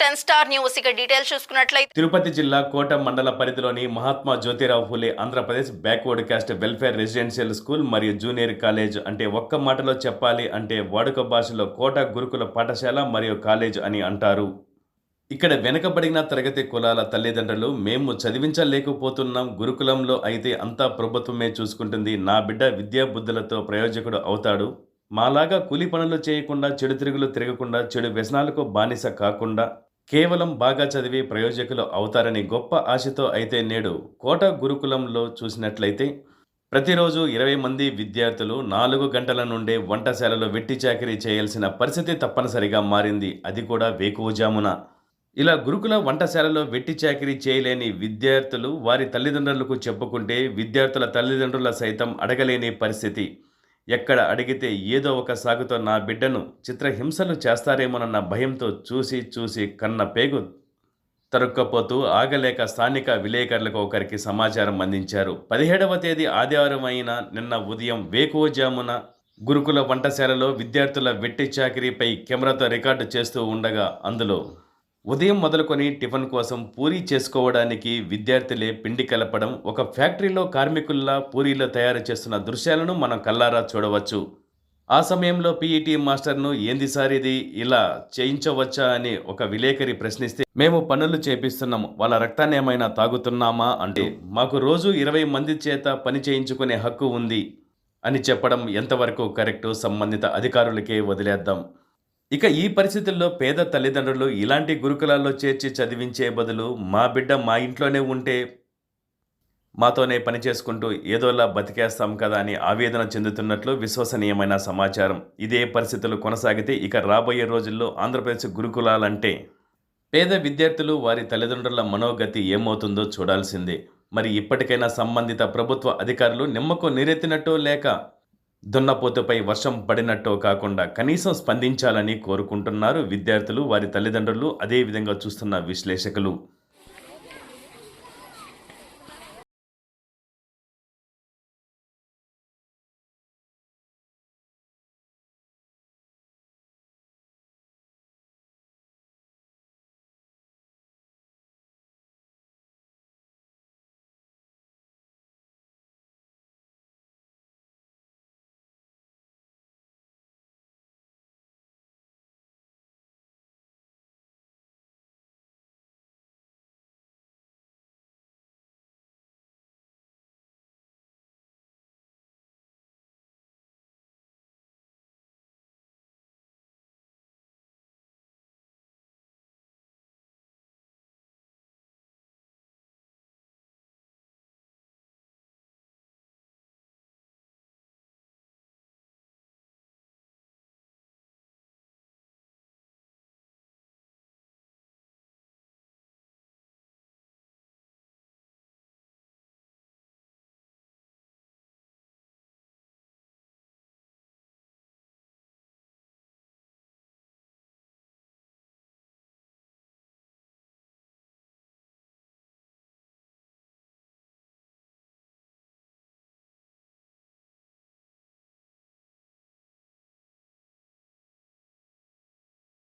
Ten star news. ఇక details చూసుకున్నట్లయితే తిరుపతి జిల్లా కోట మండల పరిధిలోని Mahatma Jyotirao Phule Andhra Pradesh backward caste welfare residential school మరియు జూనియర్ కాలేజ్ అంటే ఒక్క మాటలో చెప్పాలి అంటే వాడుక భాషలో కోట గురుకుల పాఠశాల మరియు కాలేజ్ అని అంటారు. ఇక్కడ వెనుకబడిన తరగతి కులాల తల్లిదండ్రులు మేము చదివించలేకపోతున్నాం గురుకులంలో అయితే అంతా ప్రభుత్వమే చూసుకుంటుంది. నా బిడ్డ విద్యాబుద్ధులతో ప్రయోజకుడు అవుతాడు. మాలాగా కూలి పనులు చేయకుండా చెడు తిరుగులు తిరగకుండా చెడు వ్యసనాలకు బానిస కాకుండా కేవలం బాగా చదివి ప్రయోజకులు అవుతారని గొప్ప ఆశతో అయితే నేడు కోట గురుకులంలో చూసినట్లయితే ప్రతిరోజు ఇరవై మంది విద్యార్థులు నాలుగు గంటల నుండే వంటశాలలో వెట్టి చాకిరీ చేయాల్సిన పరిస్థితి తప్పనిసరిగా మారింది. అది కూడా వేకువజామున. ఇలా గురుకుల వంటశాలలో వెట్టి చాకిరీ చేయలేని విద్యార్థులు వారి తల్లిదండ్రులకు చెప్పుకుంటే విద్యార్థుల తల్లిదండ్రుల సైతం అడగలేని పరిస్థితి. ఎక్కడ అడిగితే ఏదో ఒక సాగుతో నా బిడ్డను చిత్రహింసలు చేస్తారేమోనన్న భయంతో చూసి చూసి కన్న పేగు తరుక్కపోతూ ఆగలేక స్థానిక విలేకరులకు ఒకరికి సమాచారం అందించారు. పదిహేడవ తేదీ ఆదివారం అయిన నిన్న ఉదయం వేకువజామున గురుకుల వంటశాలలో విద్యార్థుల వెట్టి చాకరీపై కెమెరాతో రికార్డు చేస్తూ ఉండగా అందులో ఉదయం మొదలుకొని టిఫిన్ కోసం పూరీ చేసుకోవడానికి విద్యార్థులే పిండి కలపడం ఒక ఫ్యాక్టరీలో కార్మికుల్లా పూరీలో తయారు చేస్తున్న దృశ్యాలను మనం కల్లారా చూడవచ్చు. ఆ సమయంలో పీఈటీ మాస్టర్ను ఏంది సార్ ఇది? ఇలా చేయించవచ్చా? అని ఒక విలేకరి ప్రశ్నిస్తే మేము పనులు చేపిస్తున్నాం వాళ్ళ రక్తాన్ని ఏమైనా తాగుతున్నామా? అంటే మాకు రోజు ఇరవై మంది చేత పని చేయించుకునే హక్కు ఉంది అని చెప్పడం ఎంతవరకు కరెక్టు సంబంధిత అధికారులకే వదిలేద్దాం. ఇక ఈ పరిస్థితుల్లో పేద తల్లిదండ్రులు ఇలాంటి గురుకులాల్లో చేర్చి చదివించే బదులు మా బిడ్డ మా ఇంట్లోనే ఉంటే మాతోనే పని చేసుకుంటూ ఏదోలా బతికేస్తాం కదా అని ఆవేదన చెందుతున్నట్లు విశ్వసనీయమైన సమాచారం. ఇదే పరిస్థితులు కొనసాగితే ఇక రాబోయే రోజుల్లో ఆంధ్రప్రదేశ్ గురుకులాలంటే పేద విద్యార్థులు వారి తల్లిదండ్రుల మనోగతి ఏమవుతుందో చూడాల్సిందే. మరి ఇప్పటికైనా సంబంధిత ప్రభుత్వ అధికారులు నిమ్మకు నీరెత్తినట్టు లేక దున్నపోతుపై వర్షం పడినట్టో కాకుండా కనీసం స్పందించాలని కోరుకుంటున్నారు విద్యార్థులు వారి తల్లిదండ్రులు. అదేవిధంగా చూస్తున్న విశ్లేషకులు.